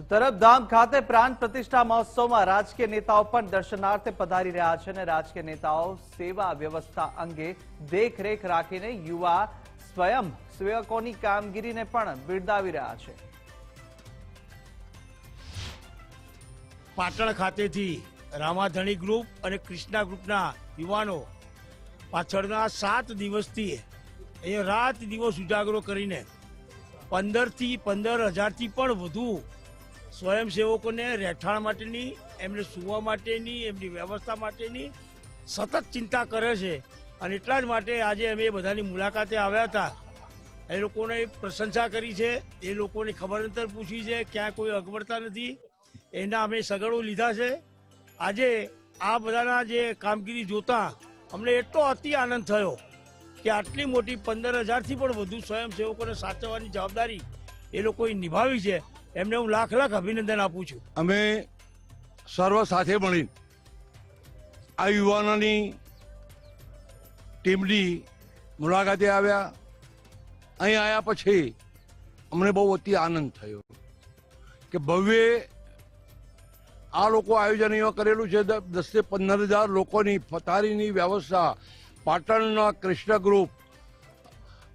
તરફધામ ખાતે પ્રાણ પ્રતિષ્ઠા મહોત્સવમાં રાજકીય નેતાઓ પણ દર્શનાર્થે પધારી રહ્યા છે અને રાજકીય નેતાઓ સેવા વ્યવસ્થા અંગે દેખરેખ રાખીને યુવા સ્વયં સેવકોની કામગીરીને પણ બિરદાવી રહ્યા છે. પાટણ ખાતેથી રામાધણી ગ્રુપ અને ક્રિષ્ના ગ્રુપના યુવાનો પાછળના સાત દિવસથી અહીંયા રાત દિવસ ઉજાગરો કરીને પંદરથી પંદર હજારથી પણ વધુ સ્વયંસેવકોને રહેઠાણ માટેની, એમને સુવા માટેની, એમની વ્યવસ્થા માટેની સતત ચિંતા કરે છે. અને એટલા જ માટે આજે અમે બધાની મુલાકાતે આવ્યા હતા. એ લોકોને પ્રશંસા કરી છે. એ લોકોની ખબર અંતર પૂછી છે. ક્યાં કોઈ અગવડતા નથી. એના અમે સગડો લીધા છે. આજે આ બધાના જે કામગીરી જોતા અમને એટલો અતિ આનંદ થયો કે આટલી મોટી પંદર હજારથી પણ વધુ સ્વયંસેવકોને સાચવવાની જવાબદારી એ લોકોએ નિભાવી છે. એમને હું લાખ લાખ અભિનંદન આપું છું. અમે સર્વ સાથે મળી આ યુવાનોની ટીમની મુલાકાતે આવ્યા. અહીં આવ્યા પછી અમને બહુ અતિ આનંદ થયો કે ભવ્ય આ લોકો આયોજન એવા કરેલું છે. દસથી પંદર હજાર લોકોની ફતારીની વ્યવસ્થા, પાટણના કૃષ્ણ ગ્રુપ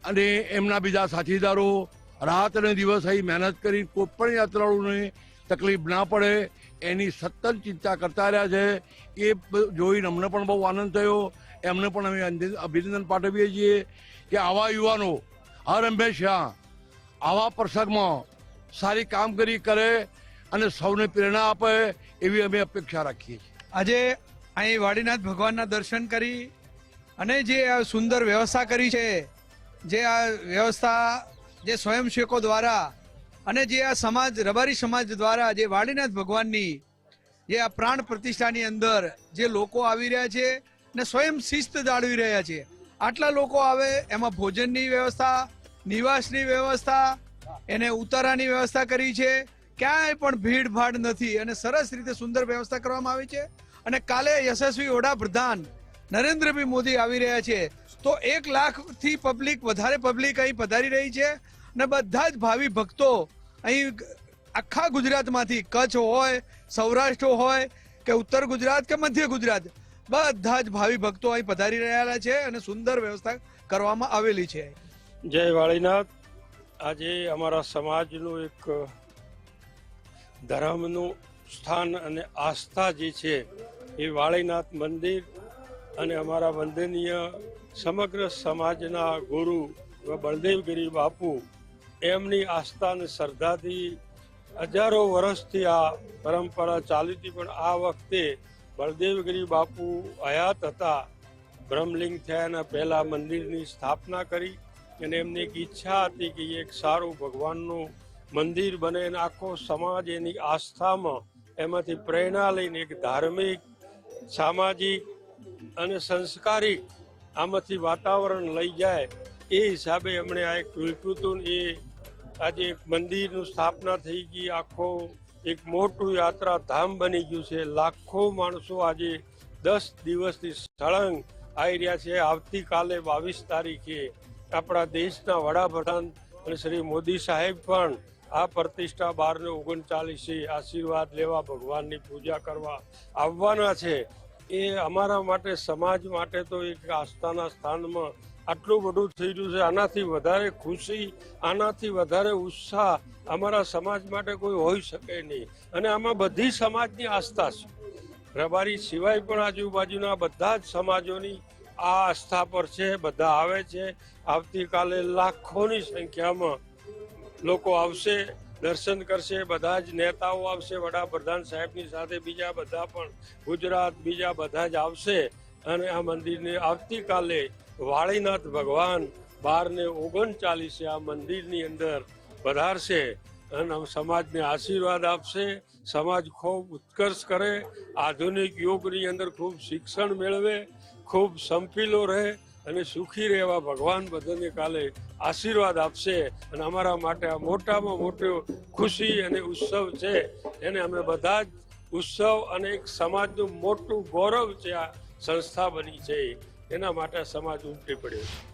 અને એમના બીજા સાથીદારો રાત અને દિવસ અહીં મહેનત કરી કોઈ પણ યાત્રાળુને તકલીફ ના પડે, એની સતત ચિંતા કરતા રહ્યા છે. એ જોઈને અમને પણ બહુ આનંદ થયો. એમને પણ અમે અભિનંદન પાઠવીએ છીએ કે આવા યુવાનો, હર હંમેશા આવા પ્રસંગમાં સારી કામગીરી કરે અને સૌને પ્રેરણા આપે એવી અમે અપેક્ષા રાખીએ છીએ. આજે અહીં વાડીનાથ ભગવાનના દર્શન કરી અને જે સુંદર વ્યવસ્થા કરી છે, જે આ વ્યવસ્થા જે સ્વયંસેવકો દ્વારા અને જે આ સમાજ, રબારી સમાજ દ્વારા જે વાડીનાથ ભગવાનની જે આ પ્રાણ પ્રતિષ્ઠાની અંદર જે લોકો આવી રહ્યા છે ને સ્વયં શિસ્ત જાળવી રહ્યા છે. આટલા લોકો આવે, એમાં ભોજનની વ્યવસ્થા, નિવાસની વ્યવસ્થા, એને ઉતારાની વ્યવસ્થા કરી છે. ક્યાંય પણ ભીડભાડ નથી અને સરસ રીતે સુંદર વ્યવસ્થા કરવામાં આવી છે. અને કાલે યશસ્વી વડાપ્રધાન નરેન્દ્રભાઈ મોદી આવી રહ્યા છે. તો એક લાખથી પબ્લિક, વધારે પબ્લિક અહીં પધારી રહી છે. અને બધા જ ભાવિ ભક્તો અહીં આખા ગુજરાતમાંથી, કચ્છ હોય, સૌરાષ્ટ્ર હોય કે ઉત્તર ગુજરાત કે મધ્ય ગુજરાત, બધા જ ભાવિ ભક્તો અહીં પધારી રહ્યા છે અને સુંદર વ્યવસ્થા કરવામાં આવેલી છે. જય વાળીનાથ. આજે અમારા સમાજનું એક ધર્મનું સ્થાન અને આસ્થા જે છે એ વાળીનાથ મંદિર અને અમારા વંદનીય સમગ્ર સમાજના ગુરુ, બળદેવગીરી બાપુ એમની આસ્થા અને શ્રદ્ધાથી હજારો વર્ષથી આ પરંપરા ચાલી હતી, પણ આ વખતે બળદેવગીરી બાપુ હયાત હતા. બ્રહ્મલિંગ થયા એના પહેલા મંદિરની સ્થાપના કરી અને એમની એક ઈચ્છા હતી કે એક સારું ભગવાનનું મંદિર બને અને આખો સમાજ એની આસ્થામાં એમાંથી પ્રેરણા લઈને એક ધાર્મિક, સામાજિક અને સંસ્કારિક આમાંથી વાતાવરણ લઈ જાય એ હિસાબે એમણે આ એક વિલખ્યું એ આજે એક મંદિરનું સ્થાપના થઈ ગઈ. આખો એક મોટું યાત્રા ધામ બની ગયું છે. લાખો માણસો આજે દસ દિવસથી સળંગ આવી રહ્યા છે. આવતીકાલે બાવીસ તારીખે આપણા દેશના વડાપ્રધાન અને શ્રી મોદી સાહેબ પણ આ પ્રતિષ્ઠા બાર ને ઓગણચાલીસે આશીર્વાદ લેવા, ભગવાનની પૂજા કરવા આવવાના છે. એ અમારા માટે, સમાજ માટે તો એક આસ્થાના સ્થાનમાં આટલું બધું થઈ રહ્યું છે. આનાથી વધારે ખુશી, આનાથી વધારે ઉત્સાહ અમારા સમાજ માટે કોઈ હોઈ શકે નહીં. અને આમાં બધી સમાજની આસ્થા છે. રબારી સિવાય પણ આજુબાજુના બધા જ સમાજોની આ આસ્થા પર છે. બધા આવે છે. આવતીકાલે લાખોની સંખ્યામાં લોકો આવશે, દર્શન કરશે. બધા જ નેતાઓ આવશે. વડાપ્રધાન સાહેબની સાથે બીજા બધા પણ ગુજરાત, બીજા બધા જ આવશે. અને આ મંદિરને આવતીકાલે વાળીનાથ ભગવાન બાર ને ઓગણચાલીસે આ મંદિરની અંદર પધારશે અને સમાજને આશીર્વાદ આપશે. સમાજ ખૂબ ઉત્કર્ષ કરે, આધુનિક યુગની અંદર ખૂબ શિક્ષણ મેળવે, ખૂબ સંપીલો રહે અને સુખી રહેવા ભગવાન બધાને કાલે આશીર્વાદ આપશે. અને અમારા માટે આ મોટામાં મોટો ખુશી અને ઉત્સવ છે. એને અમે બધા જ ઉત્સવ અને એક સમાજનું મોટું ગૌરવ છે આ સંસ્થા બની છે. એના માટે સમાજ ઉમટી પડ્યો છે.